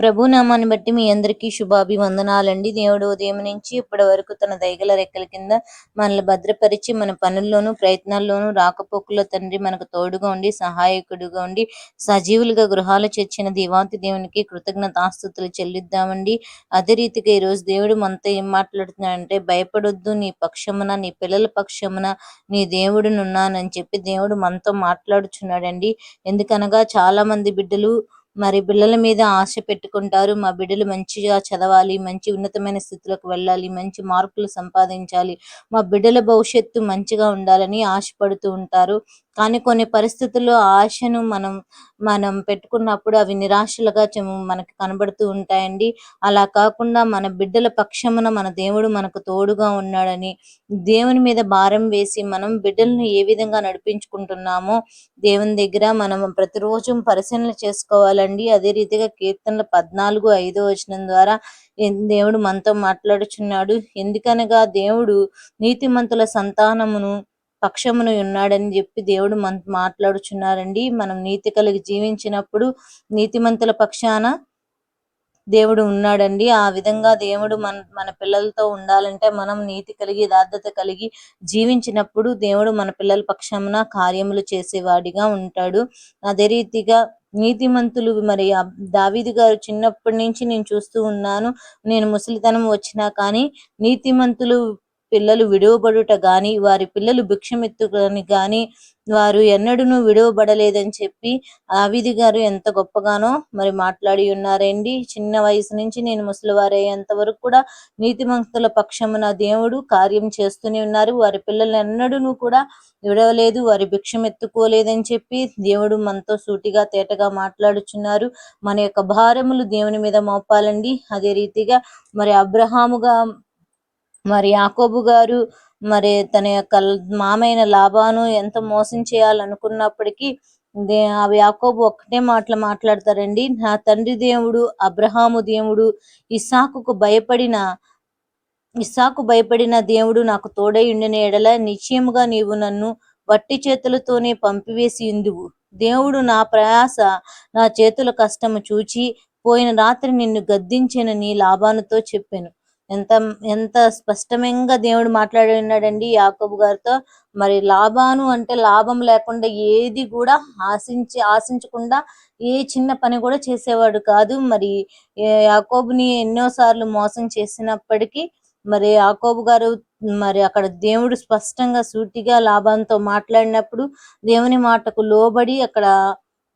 ప్రభు నామాన్ని బట్టి మీ అందరికీ శుభాభివందనాలండి. దేవుడు ఉదయం నుంచి ఇప్పటి వరకు తన దయగల రెక్కల కింద మనల్ని భద్రపరిచి మన పనుల్లోనూ ప్రయత్నాల్లోనూ రాకపోకల్లో తండ్రి మనకు తోడుగా ఉండి సహాయకుడిగా ఉండి సజీవులుగా గృహాలు చేర్చిన దేవాతి దేవునికి కృతజ్ఞతాస్తుతులు చెల్లిద్దామండి. అదే రీతిగా ఈరోజు దేవుడు మనతో ఏం మాట్లాడుతున్నాడంటే భయపడొద్దు నీ పక్షమున నీ పిల్లల పక్షమున నీ దేవుడునున్నానని చెప్పి దేవుడు మనతో మాట్లాడుచున్నాడండి. ఎందుకనగా చాలా మంది బిడ్డలు మరి పిల్లల మీద ఆశ పెట్టుకుంటారు. మా బిడ్డలు మంచిగా చదవాలి మంచి ఉన్నతమైన స్థితిలోకి వెళ్ళాలి మంచి మార్కులు సంపాదించాలి. మా బిడ్డల భవిష్యత్తు మంచిగా ఉండాలని ఆశపడుతూ ఉంటారు. కానీ కొన్ని పరిస్థితుల్లో ఆశను మనం మనం పెట్టుకున్నప్పుడు అవి నిరాశలుగా మనకు కనబడుతూ ఉంటాయండి. అలా కాకుండా మన బిడ్డల పక్షమున మన దేవుడు మనకు తోడుగా ఉన్నాడని దేవుని మీద భారం వేసి మనం బిడ్డలను ఏ విధంగా నడిపించుకుంటున్నామో దేవుని దగ్గర మనం ప్రతిరోజు పరిశీలన చేసుకోవాలండి. అదే రీతిగా కీర్తనలు పద్నాలుగు ఐదో వచనం ద్వారా దేవుడు మనతో మాట్లాడుచున్నాడు. ఎందుకనగా దేవుడు నీతిమంతుల సంతానమును పక్షమును ఉన్నాడని చెప్పి దేవుడు మన మాట్లాడుచున్నారండి. మనం నీతి కలిగి జీవించినప్పుడు నీతిమంతుల పక్షాన దేవుడు ఉన్నాడండి. ఆ విధంగా దేవుడు మన మన పిల్లలతో ఉండాలంటే మనం నీతి కలిగి యథార్థత కలిగి జీవించినప్పుడు దేవుడు మన పిల్లల పక్షమున కార్యములు చేసేవాడిగా ఉంటాడు. అదే రీతిగా నీతిమంతులు మరి దావీది గారు చిన్నప్పటి నుంచి నేను చూస్తూ ఉన్నాను. నేను ముసలితనం వచ్చినా కానీ నీతిమంతులు పిల్లలు విడువబడుట గాని వారి పిల్లలు భిక్షమెత్తుకని గాని వారు ఎన్నడూను విడువబడలేదని చెప్పి ఆవిది గారు ఎంత గొప్పగానో మరి మాట్లాడి ఉన్నారండి. చిన్న వయసు నుంచి నేను ముసలివారయ్యేంత వరకు కూడా నీతిమంతుల పక్షమున దేవుడు కార్యం చేస్తూనే ఉన్నారు. వారి పిల్లలు ఎన్నడూను కూడా విడవలేదు వారి భిక్షం ఎత్తుకోలేదని చెప్పి దేవుడు మనతో సూటిగా తేటగా మాట్లాడుచున్నారు. మన యొక్క భారములు దేవుని మీద మోపాలండి. అదే రీతిగా మరి అబ్రహాముగా మరి యాకోబు గారు మరి తన యొక్క మామైన లాభాను ఎంత మోసం చేయాలనుకున్నప్పటికీ అవి యాకోబు ఒక్కటే మాటలు మాట్లాడతారండి. నా తండ్రి దేవుడు అబ్రహాము దేవుడు ఇసాకుకు భయపడిన ఇసాకు భయపడిన దేవుడు నాకు తోడై ఉండిన ఎడల నిశ్చయముగా నీవు నన్ను వట్టి చేతులతోనే పంపివేసి ఇందువు దేవుడు నా ప్రయాస నా చేతుల కష్టము చూచి పోయిన రాత్రి నిన్ను గద్దించనని లాభానుతో చెప్పాను. ఎంత ఎంత స్పష్టంగా దేవుడు మాట్లాడినాడండి యాకబు గారితో. మరి లాభాను అంటే లాభం లేకుండా ఏది కూడా ఆశించి ఆశించకుండా ఏ చిన్న పని కూడా చేసేవాడు కాదు. మరి యాకోబుని ఎన్నోసార్లు మోసం చేసినప్పటికీ మరి యాకోబు గారు మరి అక్కడ దేవుడు స్పష్టంగా సూటిగా లాభంతో మాట్లాడినప్పుడు దేవుని మాటకు లోబడి అక్కడ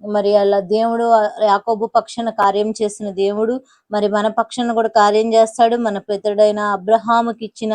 మరి అలా దేవుడు యాకోబు పక్షాన కార్యం చేసిన దేవుడు మరి మన పక్షాన కూడా కార్యం చేస్తాడు. మన పితడైన అబ్రహాముకి ఇచ్చిన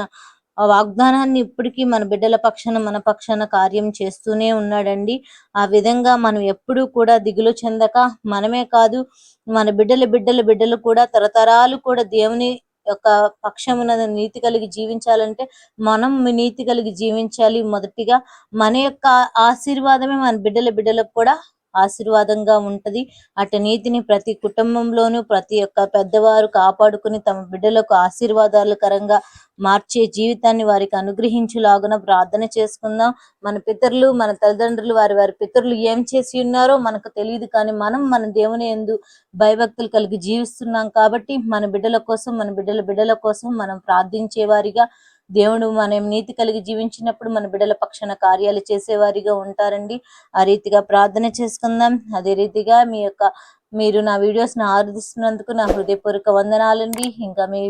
ఆ వాగ్దానాన్ని ఇప్పటికీ మన బిడ్డల పక్షాన మన పక్షాన కార్యం చేస్తూనే ఉన్నాడండి. ఆ విధంగా మనం ఎప్పుడూ కూడా దిగులు చెందక మనమే కాదు మన బిడ్డల బిడ్డల బిడ్డలు కూడా తరతరాలు కూడా దేవుని యొక్క పక్షమున నీతి కలిగి జీవించాలంటే మనం నీతి కలిగి జీవించాలి. మొదటిగా మన యొక్క ఆశీర్వాదమే మన బిడ్డల బిడ్డలకు కూడా ఆశీర్వాదంగా ఉంటది. అటు నీతిని ప్రతి కుటుంబంలోనూ ప్రతి ఒక్క పెద్దవారు కాపాడుకుని తమ బిడ్డలకు ఆశీర్వాదాలకరంగా మార్చే జీవితాన్ని వారికి అనుగ్రహించులాగున ప్రార్థన చేసుకుందాం. మన పితరులు మన తల్లిదండ్రులు వారి వారి పితరులు ఏం చేసి ఉన్నారో మనకు తెలియదు కానీ మనం మన దేవుని ఎందు భయభక్తులు కలిగి జీవిస్తున్నాం కాబట్టి మన బిడ్డల కోసం మన బిడ్డల బిడ్డల కోసం మనం ప్రార్థించే వారిగా దేవుడు మనం నీతి కలిగి జీవించినప్పుడు మన బిడ్డల పక్షాన కార్యాలు చేసేవారిగా ఉంటారండి. ఆ రీతిగా ప్రార్థన చేసుకుందాం. అదే రీతిగా మీ యొక్క మీరు నా వీడియోస్ని ఆరాధిస్తున్నందుకు నా హృదయపూర్వక వందనాలండి. ఇంకా మీ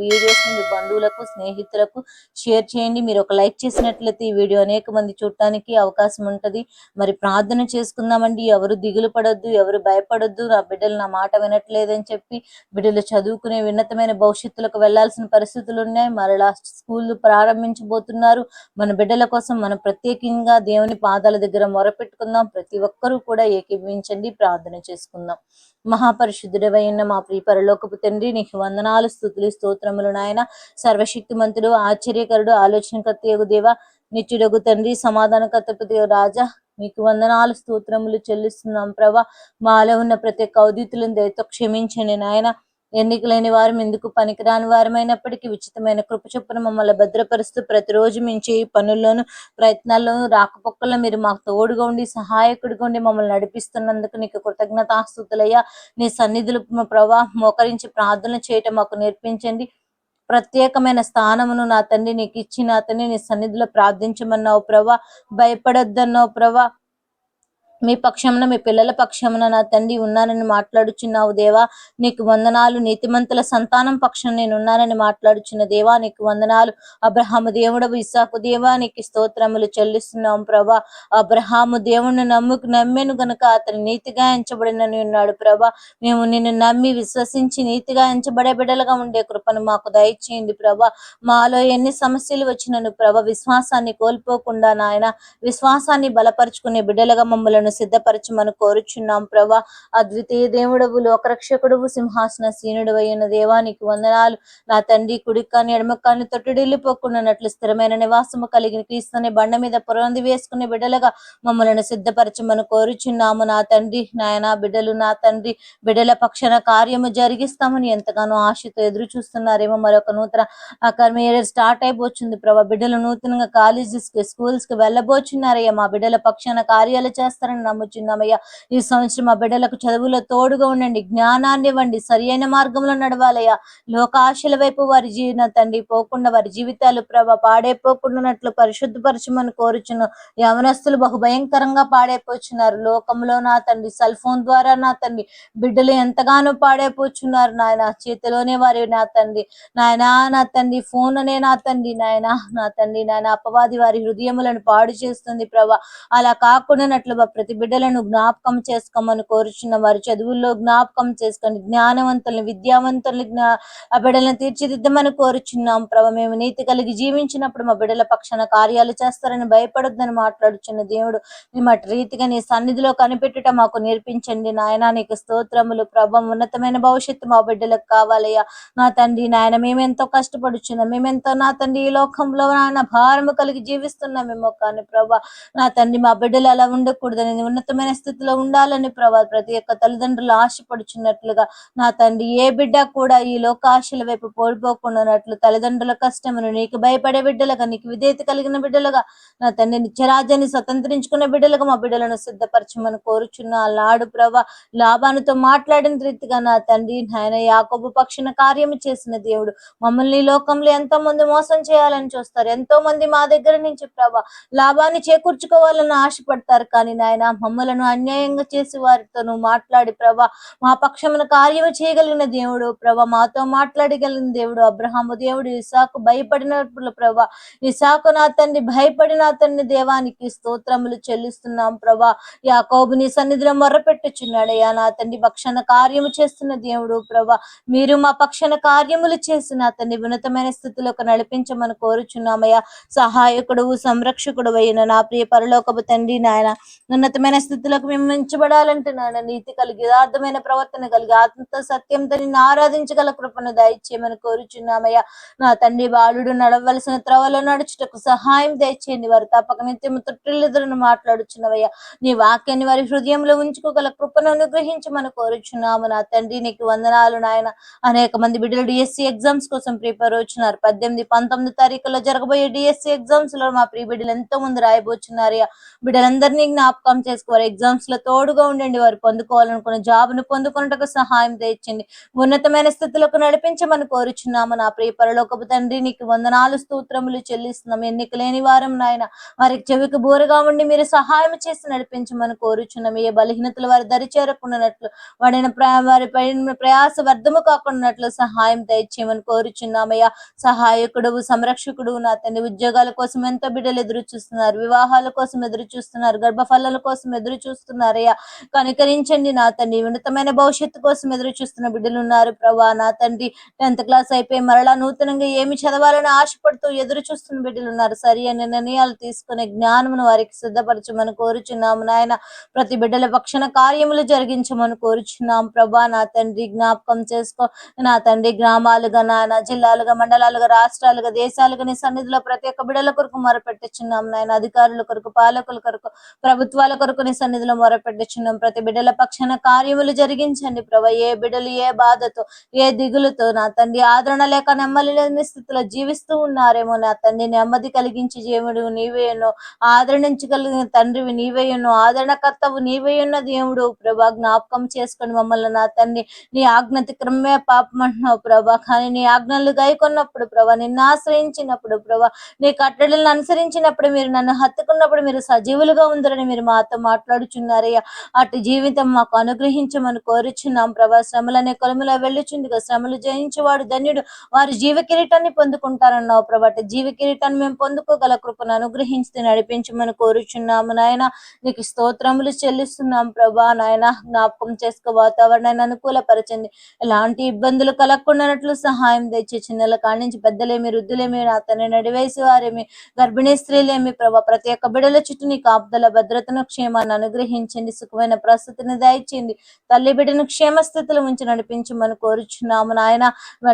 వీడియోస్ని మీ బంధువులకు స్నేహితులకు షేర్ చేయండి. మీరు ఒక లైక్ చేసినట్లయితే ఈ వీడియో అనేక మంది చూడటానికి అవకాశం ఉంటుంది. మరి ప్రార్థన చేసుకుందామండి. ఎవరు దిగులు పడొద్దు ఎవరు భయపడొద్దు నా బిడ్డలు నా మాట వినట్లేదని చెప్పి బిడ్డలు చదువుకునే ఉన్నతమైన భవిష్యత్తులకు వెళ్ళాల్సిన పరిస్థితులు ఉన్నాయి. మరలా స్కూల్ ప్రారంభించబోతున్నారు. మన బిడ్డల కోసం మనం ప్రత్యేకంగా దేవుని పాదాల దగ్గర మొరపెట్టుకుందాం. ప్రతి ఒక్కరూ కూడా ఏకీభవించండి. ప్రార్థన చేసుకుందాం. మహాపరిశుద్ధుడవైన మా ప్రియ పరలోకపు తండ్రి నీకు వందనాలు స్థుతులు స్తోత్రములు నాయన. సర్వశక్తిమంతుడు ఆశ్చర్యకరుడు ఆలోచనకర్త దేవ నిత్యుడగు తండ్రి సమాధానకర్త రాజా. మీకు వందనాలు స్తోత్రములు చెల్లిస్తున్నాం ప్రభా. మాలో ఉన్న ప్రతి కౌదితులను దయతో క్షమించండి నాయన. ఎన్నిక లేని వారం ఎందుకు పనికిరాని వారమైనప్పటికీ ఉచితమైన కృప చొప్పున మమ్మల్ని భద్రపరుస్తూ ప్రతిరోజు మించి పనుల్లోనూ ప్రయత్నాల్లోనూ రాకపోకల్లో మీరు మాకు తోడుగా ఉండి సహాయకుడిగా ఉండి మమ్మల్ని నడిపిస్తున్నందుకు నీకు కృతజ్ఞతాస్తుతులయ్యా నీ సన్నిధులు ప్రభా మోకరించి ప్రార్థన చేయటం మాకు నేర్పించండి. ప్రత్యేకమైన స్థానమును నా తండ్రి నీకు ఇచ్చి నా తండ్రి నీ సన్నిధిలో ప్రార్థించమన్నావు ప్రభా భయపడొద్దన్నావు ప్రభా మీ పక్షమున మీ పిల్లల పక్షమున నా తండ్రి ఉన్నానని మాట్లాడుచున్నావు దేవా. నీకు వందనాలు. నీతిమంతుల సంతానం పక్షం నేను ఉన్నానని మాట్లాడుచున్న దేవా నీకు వందనాలు. అబ్రహాము దేవుడవు ఇసాకు దేవా నీకు స్తోత్రములు చెల్లిస్తున్నాం ప్రభా. అబ్రహాము దేవుణ్ణి నమ్ముకు నమ్మెను గనుక అతని నీతిగా ఎంచబడినని ఉన్నాడు ప్రభా. మేము నిన్ను నమ్మి విశ్వసించి నీతిగా ఎంచబడే బిడ్డలుగా ఉండే కృపను మాకు దయచేయండి ప్రభా. మాలో ఎన్ని సమస్యలు వచ్చినను ప్రభ విశ్వాసాన్ని కోల్పోకుండా నాయన విశ్వాసాన్ని బలపరుచుకునే బిడ్డలుగా మమ్మలను సిద్ధపరచమని కోరుచున్నాం ప్రభా. అద్వితీయ దేవుడవు లోకరక్షకుడువు సింహాసన సీనుడు అయిన దేవానికి వందనాలు. నా తండ్రి కుడికాని ఎడమకాని తొట్టుడిల్లిపోకుండానట్లు స్థిరమైన నివాసము కలిగిన క్రీస్తుని బండ మీద పురంది వేసుకునే బిడ్డలుగా మమ్మల్ని సిద్ధపరచమని కోరుచున్నాము. నా తండ్రి నాయన బిడ్డలు నా తండ్రి బిడ్డల పక్షాన కార్యము జరిగిస్తామని ఎంతగానో ఆశతో ఎదురు చూస్తున్నారేమో మరొక నూతన అకాడమీ స్టార్ట్ అయిపోతుంది ప్రభా. బిడ్డలు నూతనంగా కాలేజెస్కి స్కూల్స్కి వెళ్ళబోచున్నారయ్యా. మా బిడ్డల పక్షాన కార్యాలు చేస్తారని నమ్ముచున్నామయ్యా. ఈ సంవత్సరం మా బిడ్డలకు చదువులో తోడుగా ఉండండి. జ్ఞానాన్ని ఇవ్వండి. సరి అయిన మార్గంలో నడవాలయ్యా. లోకాశల వైపు వారి జీవన తండ్రి పోకుండా వారి జీవితాలు ప్రభ పాడైపోకుండానట్లు పరిశుద్ధపరచమని కోరుచున్న యవనస్తులు బహు భయంకరంగా పాడైపోతున్నారు లోకంలో నా తండ్రి సెల్ ఫోన్ ద్వారా నా తండ్రి బిడ్డలు ఎంతగానో పాడైపోతున్నారు నాయన చేతిలోనే వారి నా తండ్రి. నాయన నా తండ్రి ఫోన్ అనే నా తండ్రి. నాయన నా తండ్రి నాయన అపవాది వారి హృదయములను పాడు చేస్తుంది ప్రభా. అలా కాకుండానట్లు ప్రతి బిడ్డలను జ్ఞాపకం చేసుకోమని కోరుచున్న వారు చదువుల్లో జ్ఞాపకం చేసుకోండి జ్ఞానవంతుల్ని విద్యావంతుల్ని జ్ఞా ఆ బిడ్డలను తీర్చిదిద్దమని కోరుచున్నాం. ప్రభ మేము నీతి కలిగి జీవించినప్పుడు మా బిడ్డల పక్షాన కార్యాలు చేస్తారని భయపడొద్దని మాట్లాడుచున్న దేవుడు మేము అటు రీతిగా నీ సన్నిధిలో కనిపెట్టుట మాకు నేర్పించండి. నాయన నీకు స్తోత్రములు. ప్రభ ఉన్నతమైన భవిష్యత్తు మా బిడ్డలకు కావాలయ్యా. నా తండ్రి నాయన మేమెంతో కష్టపడుచున్నాం. మేమెంతో నా తండ్రి ఈ లోకంలో నాయన భారము కలిగి జీవిస్తున్నామేమో కానీ ప్రభా నా తండ్రి మా బిడ్డలు అలా ఉండకూడదని ఉన్నతమైన స్థితిలో ఉండాలని ప్రభా ప్రతి ఒక్క తల్లిదండ్రులు ఆశపడుచున్నట్లుగా నా తండ్రి ఏ బిడ్డ కూడా ఈ లోకాశల వైపు పోడిపోకుండానట్లు తల్లిదండ్రుల కష్టమును నీకు భయపడే బిడ్డలుగా నీకు విధేయత కలిగిన బిడ్డలుగా నా తండ్రి నిత్యరాజ్యాన్ని స్వతంత్రించుకున్న బిడ్డలుగా మా బిడ్డలను సిద్ధపరచమని కోరుచున్న. లాడు ప్రభా లాభానుతో మాట్లాడిన రీతిగా నా తండ్రి నాయన యాకోబు పక్షిన కార్యము చేసిన దేవుడు. మమ్మల్ని లోకంలో ఎంతో మంది మోసం చేయాలని చూస్తారు. ఎంతో మంది మా దగ్గర నుంచి ప్రభా లాభాన్ని చేకూర్చుకోవాలని ఆశపడతారు. కానీ నాయన మమ్మలను అన్యాయంగా చేసి వారితోను మాట్లాడి ప్రభా మా పక్షమున కార్యము చేయగలిగిన దేవుడు ప్రభా మాతో మాట్లాడగలిగిన దేవుడు అబ్రహాము దేవుడు ఇసాకు భయపడినప్పుడు ప్రభా ఇసాకు నా తండ్రి భయపడిన తండ్రి దేవానికి స్తోత్రములు చెల్లిస్తున్నాం ప్రభా. యాకోబు నీ సన్నిధిలో మొర్రపెట్టుచున్నాడయ్యా నా తండ్రి పక్షాన కార్యము చేస్తున్న దేవుడు ప్రభా మీరు మా పక్షాన కార్యములు చేసి నా తండ్రి ఉన్నతమైన స్థితిలోకి నడిపించమని కోరుచున్నామయ్యా. సహాయకుడు సంరక్షకుడు అయిన నా ప్రియ పరలోకపు తండ్రి నాయన ఉన్నతమైన స్థితిలోకి మేము మించబడాలంటే నాయన నీతి కలిగి యథార్థమైన ప్రవర్తన కలిగి ఆత్మతో సత్యంతో నిన్ను ఆరాధించగల కృపను దయచేయమని కోరుచున్నామయ్యా. నా తండ్రి బాలుడు నడవలసిన త్రవలో నడుచుటకు సహాయం దయచేయండి. వారు తప్పక నిత్యము తొట్టిల్లిద్దరును మాట్లాడుచున్నవయ్యా నీ వాక్యాన్ని వారి హృదయంలో ఉంచుకోగల కృపను అనుగ్రహించమని కోరుచున్నాము. నా తండ్రి నీకు వందనాలు నాయన. అనేక మంది బిడ్డలు డిఎస్సి ఎగ్జామ్స్ కోసం ప్రిపేర్ అవుతున్నారు పద్దెనిమిది పంతొమ్మిది తారీఖులో జరగబోయే డిఎస్సి ఎగ్జామ్స్లో మా ప్రియ బిడ్డలు ఎంతో మంది రాయబోచున్నారు బిడ్డలందరినీ జ్ఞాపకం చేసుకోవాలి. ఎగ్జామ్స్లో తోడుగా ఉండండి వారు. పొందుకోవాలనుకున్న జాబ్ను పొందుకున్నట్టుకు సహాయం తెచ్చింది ఉన్నతమైన స్థితిలోకి నడిపించమని కోరుచున్నాము నా ప్రియ పరలోకపు తండ్రి. నీకు వందనాలు స్తోత్రములు చెల్లిస్తున్నాం ఎన్నిక లేని వారం నాయన వారికి చెవికి బోరుగా ఉండి మీరు సహాయం చేసి నడిపించమని కోరుచున్నాం ఏ బలహీనతలు వారి దరి చేరకుండానట్లు వాడిన ప్ర- వారి పైన ప్రయాస వ్యర్థము కాకుండానట్లు సహాయం దయచేయమని కోరుచున్నామయ్యా సహాయకుడు సంరక్షకుడు నా తండ్రి. ఉద్యోగాల కోసం ఎంతో బిడ్డలు ఎదురు చూస్తున్నారు వివాహాల కోసం ఎదురు చూస్తున్నారు గర్భఫలాల కోసం కోసం ఎదురు చూస్తున్నారయ్యా. కనికరించండి నా తండ్రి. ఉన్నతమైన భవిష్యత్తు కోసం ఎదురు చూస్తున్న బిడ్డలు ఉన్నారు ప్రభా నా తండ్రి టెన్త్ క్లాస్ అయిపోయి మరలా నూతనంగా ఏమి చదవాలని ఆశపడుతూ ఎదురు చూస్తున్న బిడ్డలు ఉన్నారు సరి అనే నిర్ణయాలు తీసుకునే జ్ఞానమును వారికి సిద్ధపరచమని కోరుచున్నాము నాయన. ప్రతి బిడ్డల పక్షణ కార్యములు జరిగించమని కోరుచున్నాం. ప్రభా నా తండ్రి జ్ఞాపకం చేసుకో. నా తండ్రి గ్రామాలుగా నాయన జిల్లాలుగా మండలాలుగా రాష్ట్రాలుగా దేశాలుగా నీ సన్నిధిలో ప్రతి ఒక్క బిడ్డల కొరకు మొరపెట్టుచున్నాం నాయన. అధికారుల కొరకు పాలకుల కొరకు ప్రభుత్వాల కొరకు నీ సన్నిధిలో మొరపెట్టుచున్నాం. ప్రతి బిడ్డల పక్షాన కార్యములు జరిగించండి ప్రభా. ఏ బిడ్డలు ఏ బాధతో ఏ దిగులుతో నా తండ్రి ఆదరణ లేక నెమ్మది లేని స్థితిలో జీవిస్తూ ఉన్నారేమో నా తండ్రి. నెమ్మది కలిగించి దేవుడు నీవేనో ఆదరణించగలిగిన తండ్రివి నీవేయను ఆదరణకర్తవు నీవేయున్న దేవుడు ప్రభా. జ్ఞాపకం చేసుకొని మమ్మల్ని నా తండ్రి నీ ఆజ్ఞతి క్రమే పాపం అంటున్నావు ప్రభా. కానీ నీ ఆజ్ఞలు గైకొన్నప్పుడు ప్రభా నిన్ను ఆశ్రయించినప్పుడు ప్రభా నీ కట్టడలను అనుసరించినప్పుడు మీరు నన్ను హత్తుకున్నప్పుడు మీరు సజీవులుగా ఉందరని మీరు మాతో మాట్లాడుచున్నారయ్యా. అటు జీవితం మాకు అనుగ్రహించమని కోరుచున్నాం ప్రభా. శ్రమలనే కొలములో వెళ్ళుచుందిగా శ్రమలు జయించేవాడు ధన్యుడు. వారి జీవ కిరీటాన్ని పొందుకుంటారన్నావు ప్రభా. అటు జీవ కిరీటాన్ని మేము పొందుకోగల కృపను అనుగ్రహించి నడిపించమని కోరుచున్నాము నాయన. నీకు స్తోత్రములు చెల్లిస్తున్నాం ప్రభా నాయన. జ్ఞాపకం చేసుకో వాతావరణాన్ని అనుకూలపరచండి. ఎలాంటి ఇబ్బందులు కలగకుండానట్లు సహాయం తెచ్చి చిన్నల కాడి నుంచి పెద్దలేమి వృద్ధులేమి నా తన నడివేసి వారేమి గర్భిణీ స్త్రీలేమి ప్రభా. ప్రతి ఒక్క బిడల చుట్టూ నీ కాపుదల భద్రతను క్షేమాన్ని అనుగ్రహించండి సుఖమైన ప్రస్తుతిని దయచేయండి. తల్లి బిడ్డను క్షేమ స్థితిలో ఉంచి నడిపించమని కోరుచున్నాము నాయన.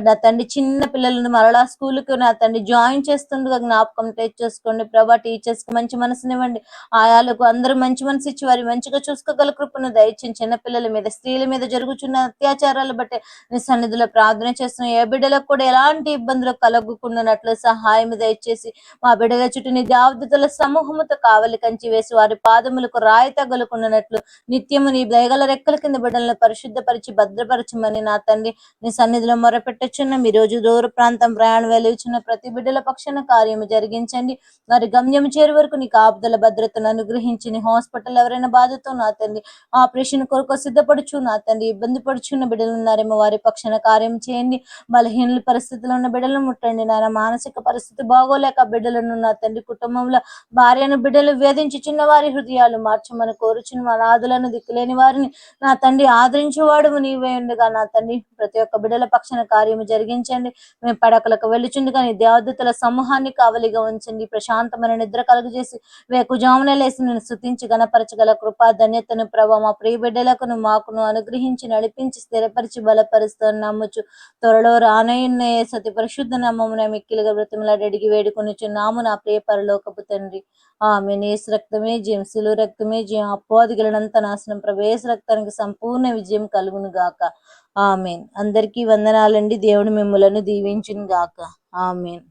నా తండ్రి చిన్న పిల్లలను మరలా స్కూల్కి నా తండ్రి జాయిన్ చేస్తుండగా జ్ఞాపకం తెచ్చేసుకోండి. ప్రభా టీచర్స్కి మంచి మనసునివ్వండి. ఆయాలకు అందరూ మంచి మనసు ఇచ్చి వారి మంచిగా చూసుకోగల కృపను దయచేయండి. చిన్న పిల్లల మీద స్త్రీల మీద జరుగుతున్న అత్యాచారాలు బట్టి నీ సన్నిధిలో ప్రార్థన చేస్తున్న. ఏ బిడ్డలకు కూడా ఎలాంటి ఇబ్బందులు కలగకుండానట్లు సహాయం దయచేసి మా బిడ్డల చుట్టూ నీ దేవదతుల సమూహముతో కావలి కంచి వేసి వారి పాదములకు రాయి తగులుకున్నట్లు నిత్యము నీ దయగల రెక్కల కింద బిడ్డలను పరిశుద్ధపరిచి భద్రపరచమని నా తండ్రి నీ సన్నిధిలో మొరపెట్టచ్చున్న ఈ రోజు దూర ప్రాంతం ప్రయాణం వెలుగుచున్న ప్రతి బిడ్డల పక్షాన కార్యము జరిగించండి. వారి గమ్యం చేరు వరకు నీ కాపుదల భద్రతను అనుగ్రహించి నీ హాస్పిటల్ ఎవరైనా బాధతో నా తండ్రి ఆపరేషన్ కొరకు సిద్ధపడుచు నా తండ్రి ఇబ్బంది పడుచున్న బిడ్డలు ఉన్నారేమో వారి పక్షాన కార్యం చేయండి. బలహీనుల పరిస్థితిలో ఉన్న బిడ్డలను ముట్టండి. నాయన మానసిక పరిస్థితి బాగోలేక బిడ్డలను నా తండ్రి కుటుంబంలో భార్యను బిడ్డలు వేధించి చిన్నవారి హృదయాలు మార్చమని కోరుచుని మా నాదులను దిక్కులేని వారిని నా తండ్రి ఆదరించేవాడు నీవే ఉండగా నా తండ్రి. ప్రతి ఒక్క బిడ్డల పక్షాన కార్యము జరిగించండి. మేము పడకలకు వెళ్ళుచుండగా కానీ దేవదూతల సమూహాన్ని కావలిగా ఉంచండి. ప్రశాంతమైన నిద్ర కలుగజేసి వేకుజామున లేసి నేను స్థుతించి గణపరచగల కృపా ధన్యతను ప్రభావ మా ప్రియ బిడ్డలకును మాకును అనుగ్రహించి నడిపించి స్థిరపరిచి బలపరుస్తూ నమ్ముచు. త్వరలో రానయ్యున్న సతి పరిశుద్ధ నామమున మిక్కిలుగా బ్రతిమలాడి అడిగి వేడుకొనిచున్నాము నా ప్రియ పరలోకపు తండ్రి. ఆమె నేసు రక్తమే జంసులు రక్తమే జయం. అపోదిగలనంత నాశనం. ప్రవేశ రక్తానికి సంపూర్ణ విజయం కలుగును గాక. ఆమెన్. అందరికీ వందనాలండి. దేవుడు మిమ్మలను దీవించును గాక. ఆమెన్.